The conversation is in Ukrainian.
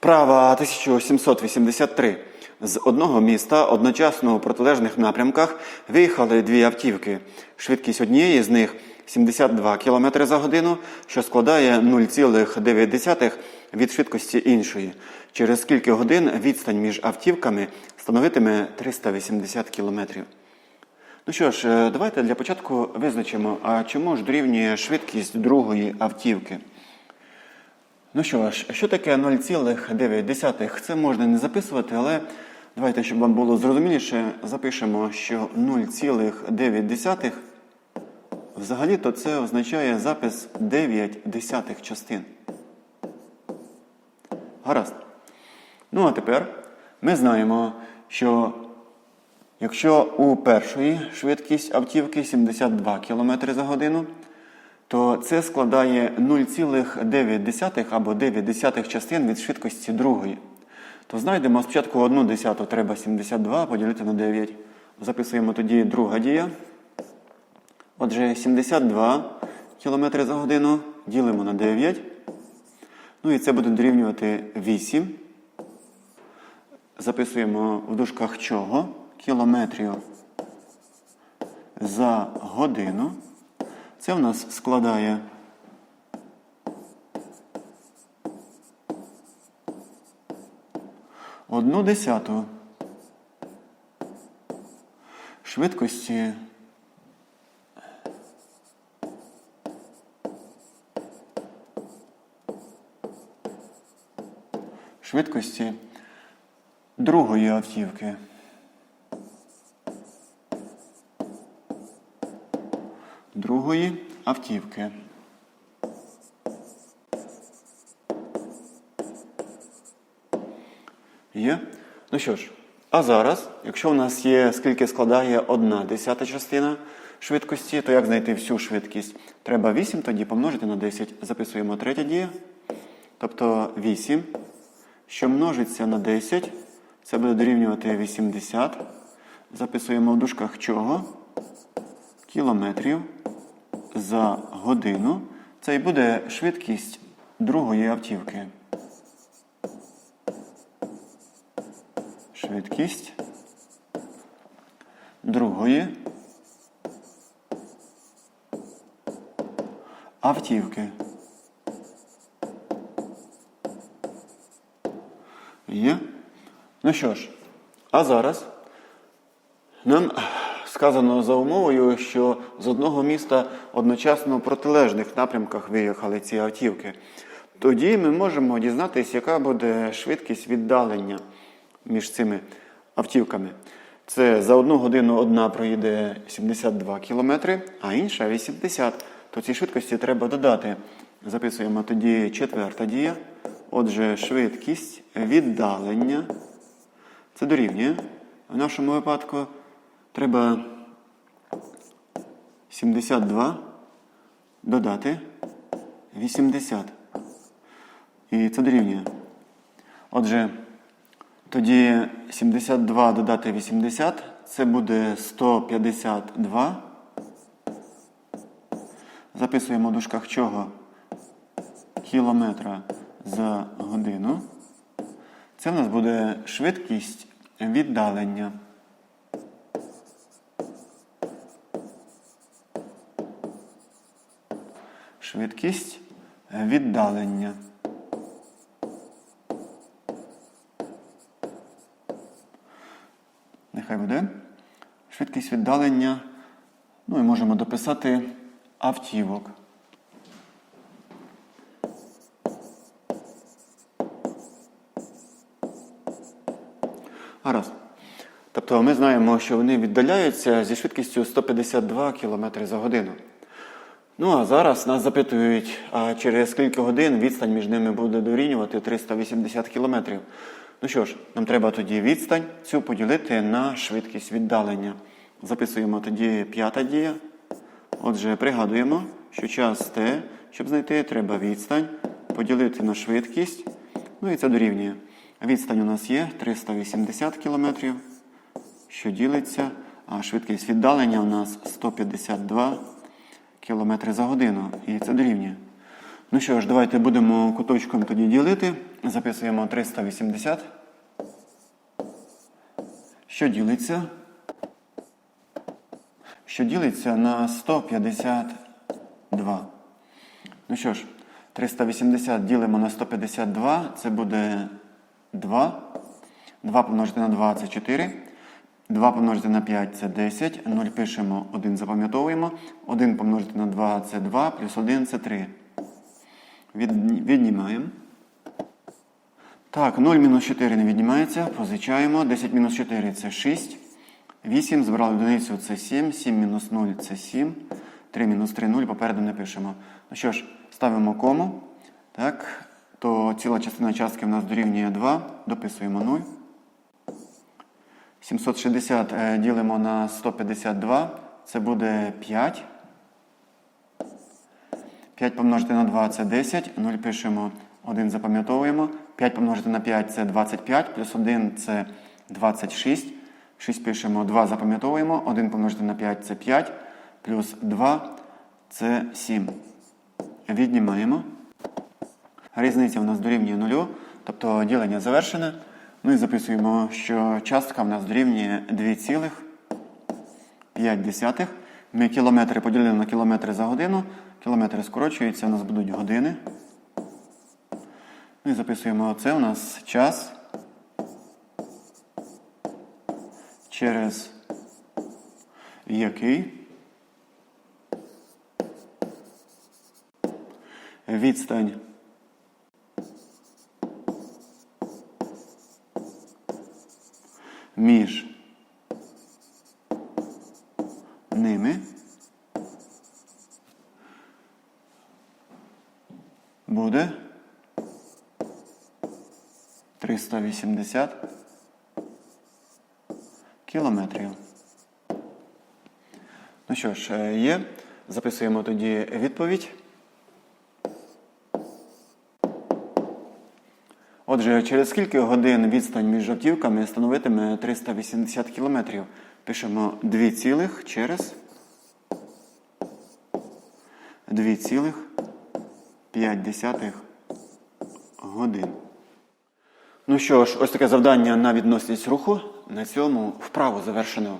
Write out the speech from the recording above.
Вправа 1783. З одного міста одночасно у протилежних напрямках виїхали дві автівки. Швидкість однієї з них 72 км за годину, що складає 0,9 від швидкості іншої. Через скільки годин відстань між автівками становитиме 380 км. Ну що ж, е, давайте для початку визначимо, а чому ж дорівнює швидкість другої автівки. Ну що ж, що таке 0,9? Це можна не записувати, але давайте, щоб вам було зрозуміліше, запишемо, що 0,9 взагалі-то це означає запис 9 десятих частин. Гаразд. Ну а тепер ми знаємо, що якщо у першої швидкість автівки 72 км за годину, то це складає 0,9 або 9 частин від швидкості другої. То знайдемо спочатку 1 десяту треба 72 поділити на 9. Записуємо тоді друга дія. Отже, 72 км за годину ділимо на 9. Ну і це буде дорівнювати 8. Записуємо в дужках чого? Кілометрів за годину. Це в нас складає? Одну десяту. Швидкості. Швидкості другої автівки. Другої автівки. Є? Ну що ж, а зараз, якщо у нас є, скільки складає одна десята частина швидкості, то як знайти всю швидкість? Треба 8 тоді помножити на 10. Записуємо третя дія. Тобто 8, що множиться на 10, це буде дорівнювати 80. Записуємо в дужках чого? Кілометрів за годину. Це і буде швидкість другої автівки. Швидкість другої автівки. Є? Ну що ж, а зараз нам сказано за умовою, що з одного міста одночасно в протилежних напрямках виїхали ці автівки. Тоді ми можемо дізнатися, яка буде швидкість віддалення між цими автівками. Це за одну годину одна проїде 72 км, а інша 80. То ці швидкості треба додати. Записуємо тоді четверта дія. Отже, швидкість віддалення. Це дорівнює. В нашому випадку треба 72 додати 80. І це дорівнює. Отже, тоді 72 додати 80 це буде 152. Записуємо в дужках чого? Кілометра за годину. Це в нас буде швидкість віддалення. Швидкість віддалення. Нехай буде. Швидкість віддалення. Ну і можемо дописати автівок. Гаразд. Тобто ми знаємо, що вони віддаляються зі швидкістю 152 км за годину. Ну а зараз нас запитують, а через скільки годин відстань між ними буде дорівнювати 380 км. Ну що ж, нам треба тоді відстань цю поділити на швидкість віддалення. Записуємо тоді п'ята дія. Отже, пригадуємо, що час Т, щоб знайти, треба відстань поділити на швидкість. Ну і це дорівнює. Відстань у нас є 380 км, що ділиться, а швидкість віддалення у нас 152 км за годину. І це дорівнює. Ну що ж, давайте будемо куточком тоді ділити. Записуємо 380. Що ділиться? Що ділиться на 152. Ну що ж, 380 ділимо на 152, це буде 2. 2 помножити на 2 це 4. 2 помножити на 5 це 10. 0 пишемо, 1 запам'ятовуємо. 1 помножити на 2 це 2, плюс 1 це 3. Від, віднімаємо. Так, 0 мінус 4 не віднімається. Позичаємо. 10 мінус 4 це 6. 8 збирали одиницю це 7. 7 мінус 0 це 7. 3 мінус 3 0. Попереду не пишемо. Ну що ж, ставимо кому. Так, то ціла частина частки в нас дорівнює 2. Дописуємо 0. 760 е, ділимо на 152. Це буде 5. 5 помножити на 2 це 10. 0 пишемо, 1 запам'ятовуємо. 5 помножити на 5 це 25, плюс 1 це 26. 6 пишемо, 2 запам'ятовуємо. 1 помножити на 5 це 5, плюс 2 це 7. Віднімаємо. Різниця у нас дорівнює 0, тобто ділення завершене. Ну і записуємо, що частка в нас дорівнює 2,5. Ми кілометри поділили на кілометри за годину. Кілометри скорочуються, у нас будуть години. Ну і записуємо це у нас час. Через який відстань між ними буде 380 кілометрів. Ну що ж, е, є. Записуємо тоді відповідь. Отже, через скільки годин відстань між автівками становитиме 380 кілометрів? Пишемо 2 цілих через 2,5 годин. Ну що ж, ось таке завдання на відносність руху. На цьому вправу завершено.